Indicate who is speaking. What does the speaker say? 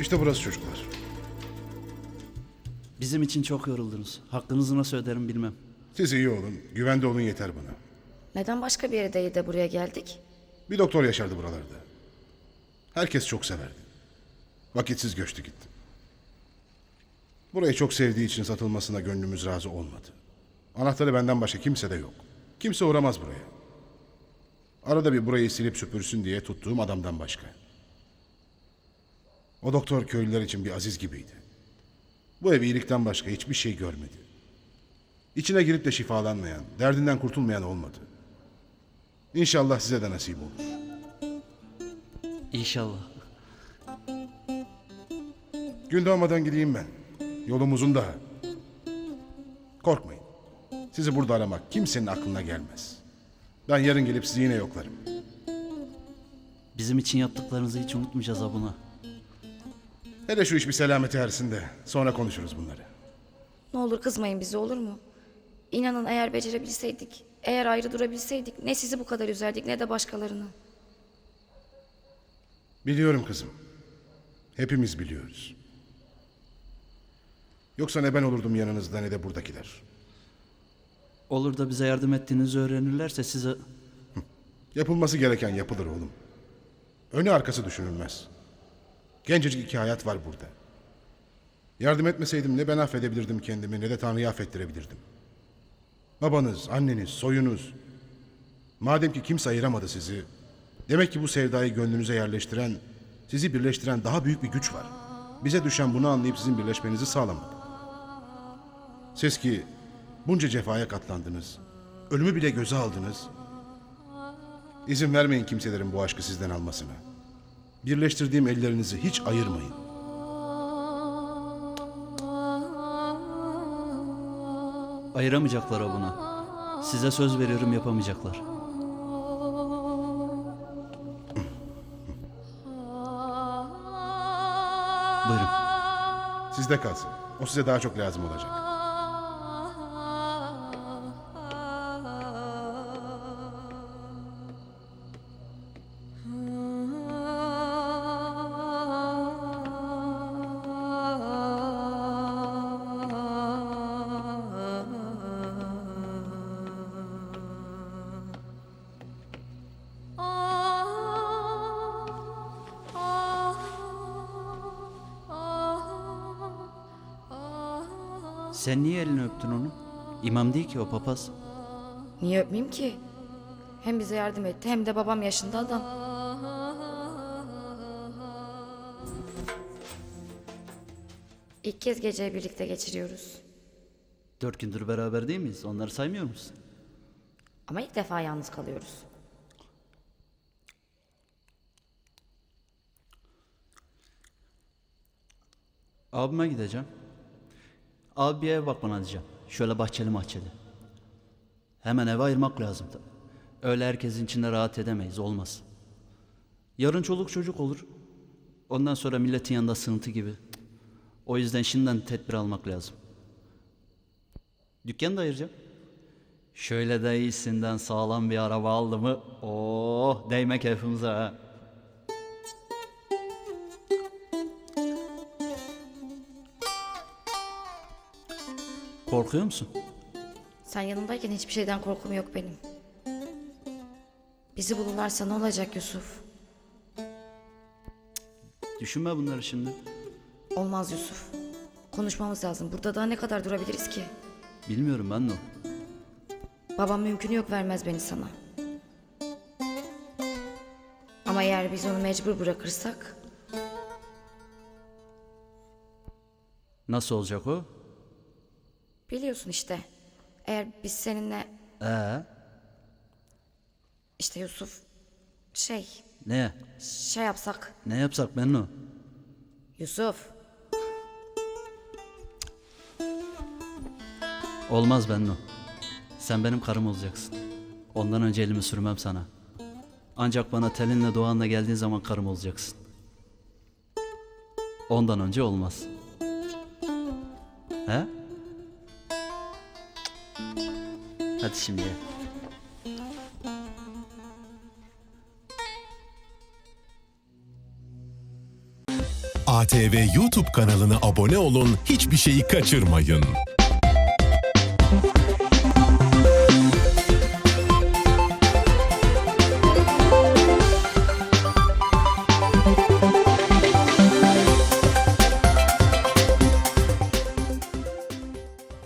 Speaker 1: İşte burası çocuklar.
Speaker 2: Bizim için çok yoruldunuz. Hakkınızı nasıl öderim bilmem.
Speaker 1: Siz iyi olun, güvende olun yeter bana.
Speaker 3: Neden başka bir yere değil de buraya geldik?
Speaker 1: Bir doktor yaşardı buralarda. Herkes çok severdi. Vakitsiz göçtü gitti. Burayı çok sevdiği için satılmasına gönlümüz razı olmadı. Anahtarı benden başka kimse de yok. Kimse uğramaz buraya. Arada bir burayı silip süpürsün diye tuttuğum adamdan başka. O doktor köylüler için bir aziz gibiydi. Bu ev iyilikten başka hiçbir şey görmedi. İçine girip de şifalanmayan, derdinden kurtulmayan olmadı. İnşallah size de nasip olur.
Speaker 2: İnşallah.
Speaker 1: Gün doğmadan gideyim ben. Yolum uzun daha. Korkmayın. Sizi burada aramak kimsenin aklına gelmez. Ben yarın gelip sizi yine yoklarım.
Speaker 2: Bizim için yaptıklarınızı hiç unutmayacağız abuna.
Speaker 1: Hele şu iş bir selameti ersin de sonra konuşuruz bunları.
Speaker 3: Ne olur kızmayın bize olur mu? İnanın eğer becerebilseydik, eğer ayrı durabilseydik ne sizi bu kadar üzerdik ne de başkalarını.
Speaker 1: Biliyorum kızım. Hepimiz biliyoruz. Yoksa ne ben olurdum yanınızda ne de buradakiler.
Speaker 2: Olur da bize yardım ettiğinizi öğrenirlerse size...
Speaker 1: Yapılması gereken yapılır oğlum. Önü arkası düşünülmez. Gencecik iki hayat var burada. Yardım etmeseydim ne ben affedebilirdim kendimi ne de Tanrı'yı affettirebilirdim. Babanız, anneniz, soyunuz. Madem ki kimse ayıramadı sizi, demek ki bu sevdayı gönlünüze yerleştiren, sizi birleştiren daha büyük bir güç var. Bize düşen bunu anlayıp sizin birleşmenizi sağlamak. Siz ki bunca cefaya katlandınız, ölümü bile göze aldınız, İzin vermeyin kimselerin bu aşkı sizden almasına. Birleştirdiğim ellerinizi hiç ayırmayın.
Speaker 2: Ayıramayacaklar abuna. Size söz veriyorum yapamayacaklar. Buyurun.
Speaker 1: Sizde kalsın. O size daha çok lazım olacak.
Speaker 2: Sen niye elini öptün onu? İmam değil ki o papaz.
Speaker 3: Niye öpmeyeyim ki? Hem bize yardım etti hem de babam yaşında adam. İlk kez geceyi birlikte geçiriyoruz.
Speaker 2: Dört gündür beraber değil miyiz? Onları saymıyor musun?
Speaker 3: Ama ilk defa yalnız kalıyoruz.
Speaker 2: Abime gideceğim. Abi bir ev bakmana diyeceğim. Şöyle bahçeli mahçeli. Hemen eve ayırmak lazım tabii. Öyle herkesin içinde rahat edemeyiz. Olmaz. Yarın çoluk çocuk olur. Ondan sonra milletin yanında sığıntı gibi. O yüzden şimdiden tedbir almak lazım. Dükkanı da ayıracağım. Şöyle de iyisinden sağlam bir araba aldı mı? Oh değme keyfimize ha. Korkuyor musun?
Speaker 3: Sen yanımdayken hiçbir şeyden korkum yok benim. Bizi bulurlarsa ne olacak Yusuf?
Speaker 2: Düşünme bunları şimdi.
Speaker 3: Olmaz Yusuf. Konuşmamız lazım. Burada daha ne kadar durabiliriz ki?
Speaker 2: Bilmiyorum ben de.
Speaker 3: Babam mümkün yok vermez beni sana. Ama eğer biz onu mecbur bırakırsak
Speaker 2: Nasıl olacak o?
Speaker 3: Biliyorsun işte. Eğer biz seninle
Speaker 2: Ee,
Speaker 3: işte Yusuf şey
Speaker 2: ne?
Speaker 3: şey yapsak
Speaker 2: Ne yapsak ben o?
Speaker 3: Yusuf
Speaker 2: Olmaz ben o. Sen benim karım olacaksın. Ondan önce elimi sürmem sana. Ancak bana telinle doğanla geldiğin zaman karım olacaksın. Ondan önce olmaz. He? Hadi şimdi.
Speaker 4: ATV YouTube kanalına abone olun, hiçbir şeyi kaçırmayın.